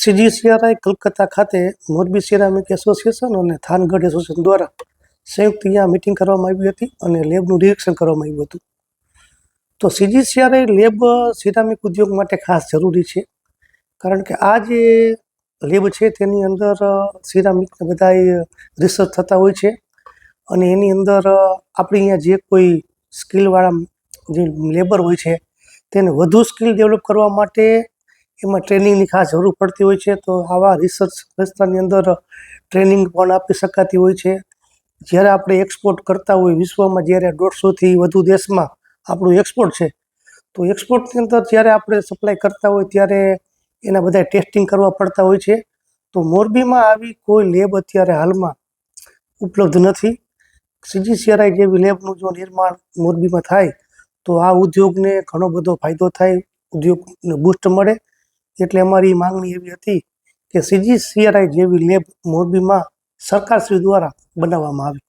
સીજીસીઆરઆઈ કલકત્તા ખાતે Morbi ceramic association અને Thangadh association દ્વારા સંયુક્ત અહીંયા મિટિંગ કરવામાં આવી હતી અને લેબનું નિરીક્ષણ કરવામાં આવ્યું હતું. તો સીજીસીઆરઆઈ લેબ સિરામિક ઉદ્યોગ માટે ખાસ જરૂરી છે, કારણ કે આ જે લેબ છે તેની અંદર સિરામિકને બધા રિસર્ચ થતા હોય છે અને એની અંદર આપણી અહીંયા જે કોઈ સ્કિલવાળા જે લેબર હોય છે તેને વધુ સ્કિલ ડેવલપ કરવા માટે એમાં ટ્રેનિંગની ખાસ જરૂર પડતી હોય છે, તો આવા રિસર્ચ સંસ્થાની અંદર ટ્રેનિંગ પણ આપી શકાતી હોય છે. જ્યારે આપણે એક્સપોર્ટ કરતા હોય વિશ્વમાં, જ્યારે દોઢસોથી વધુ દેશમાં આપણું એક્સપોર્ટ છે, તો એક્સપોર્ટની અંદર જ્યારે આપણે સપ્લાય કરતા હોય, ત્યારે એના બધા ટેસ્ટિંગ કરવા પડતા હોય છે. તો મોરબીમાં આવી કોઈ લેબ અત્યારે હાલમાં ઉપલબ્ધ નથી. સીજીસીઆરઆઈ જેવી લેબનું જો નિર્માણ મોરબીમાં થાય, તો આ ઉદ્યોગને ઘણો બધો ફાયદો થાય, ઉદ્યોગને બૂસ્ટ મળે. એટલે અમારી માંગણી એવી હતી કે સીજીસીઆરઆઈ જેવી લેબ મોરબીમાં સરકારશ્રી દ્વારા બનાવવામાં આવે.